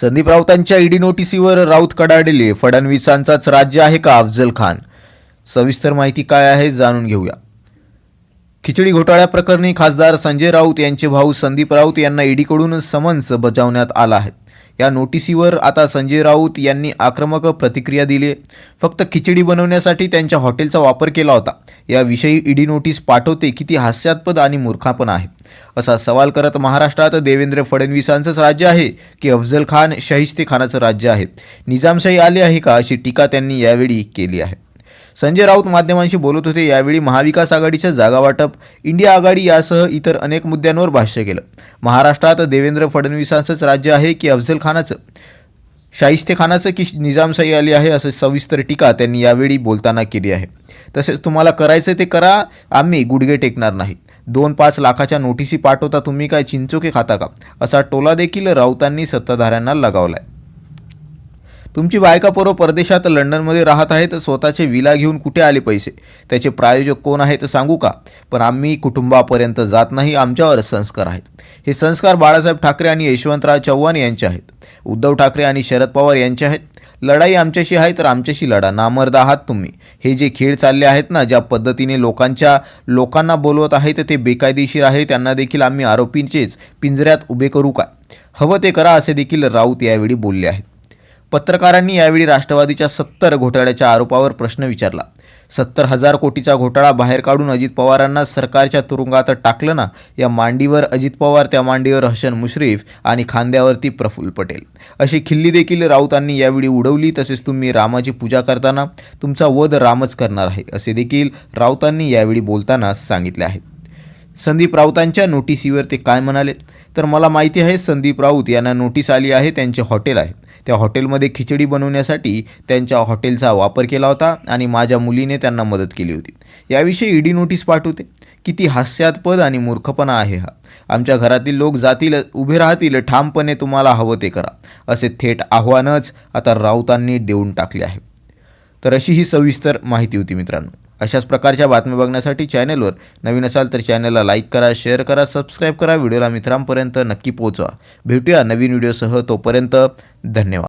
संदीप राऊतांच्या ईडी नोटिसीवर राऊत कडाडले. फडणवीसांचाच राज्य आहे का अफजल खान? सविस्तर माहिती काय आहे जाणून घेऊया. खिचडी घोटाळ्या प्रकरणी खासदार संजय राऊत यांचे भाऊ संदीप राऊत यांना ईडीकडून समन्स बजावण्यात आला आहे. या नोटिसीवर आता संजय राऊत यांनी आक्रमक प्रतिक्रिया दिली फक्त खिचडी बनवण्यासाठी त्यांच्या हॉटेलचा वापर केला होता. याविषयी ईडी नोटीस पाठवते किती हास्यास्पद आणि मूर्खापण आहे. असा सवाल करत महाराष्ट्रात देवेंद्र फडणवीसांचंच राज्य आहे की अफजल खान शहिस्ते खानाचं राज्य आहे? निजामशाही आली आहे का अशी टीका त्यांनी यावेळी केली आहे. संजय राऊत माध्यमांशी बोलत होते. यावेळी महाविकास आघाडीच्या जागावाटप इंडिया आघाडी यासह इतर अनेक मुद्द्यांवर भाष्य केलं. महाराष्ट्रात देवेंद्र फडणवीसांचंच राज्य आहे की अफजल खानाचं? शाहिस्ते खानाचं की निजामशाही आली आहे असं सविस्तर टीका त्यांनी यावेळी बोलताना केली आहे. तसेच तुम्हाला करायचं ते करा. आम्ही गुडघे टेकणार नाही दोन पाच लाखाच्या नोटिसी पाठवता तुम्ही काय चिंचोके खाता का? असा टोला देखील राऊतांनी सत्ताधाऱ्यांना लगावलाय. तुमची बायका पोरं परदेशात लंडनमध्ये राहत आहेत स्वतःचे विला घेऊन कुठे आले पैसे? त्याचे प्रायोजक कोण आहेत सांगू का? पण आम्ही कुटुंबापर्यंत जात नाही आमच्यावर संस्कार आहेत. हे संस्कार बाळासाहेब ठाकरे आणि यशवंतराव चव्हाण यांचे आहेत. उद्धव ठाकरे आणि शरद पवार यांचे आहेत. लढाई आमच्याशी आहे तर आमच्याशी लढा. नामर्द आहात तुम्ही. हे जे खेळ चालले आहेत ना ज्या पद्धतीने लोकांच्या लोकांना बोलवत आहे तर ते बेकायदेशीर आहे त्यांना देखील आम्ही आरोपींचेच पिंजऱ्यात उभे करू का? हवं ते करा असे देखील राऊत यावेळी बोलले आहेत. पत्रकारांनी यावेळी राष्ट्रवादीच्या सत्तर घोटाळ्याच्या आरोपावर प्रश्न विचारला. सत्तर हजार कोटीचा घोटाळा बाहेर काढून अजित पवारांना सरकारच्या तुरुंगात टाकलं ना या मांडीवर अजित पवार त्या मांडीवर हसन मुश्रीफ आणि खांद्यावरती प्रफुल्ल पटेल. अशी खिल्ली देखील राऊतांनी यावेळी उडवली तसेच तुम्ही रामाची पूजा करताना तुमचा वध रामच करणार आहे असे देखील राऊतांनी यावेळी बोलताना सांगितले आहे. संदीप राऊतांच्या नोटिसीवर ते काय म्हणाले? तर मला माहिती आहे संदीप राऊत यांना नोटीस आली आहे त्यांचे हॉटेल आहे. त्या हॉटेलमध्ये खिचडी बनवण्यासाठी त्यांच्या हॉटेलचा वापर केला होता आणि माझ्या मुलीने त्यांना मदत केली होती. याविषयी ईडी नोटीस पाठवते किती हास्यास्पद आणि मूर्खपणा आहे हा. आमच्या घरातील लोक जातील उभे राहतील ठामपणे तुम्हाला हवं ते करा असे थेट आव्हानच आता राऊतांनी देऊन टाकले आहे. तर अशी ही सविस्तर माहिती होती मित्रांनो. अशाच प्रकारच्या बातम्या बघण्यासाठी चॅनलवर नवीन असाल तर चॅनलला लाईक करा शेअर करा सबस्क्राईब करा. व्हिडिओला मित्रांपर्यंत नक्की पोहोचवा. भेटूया नवीन व्हिडिओसह तोपर्यंत धन्यवाद.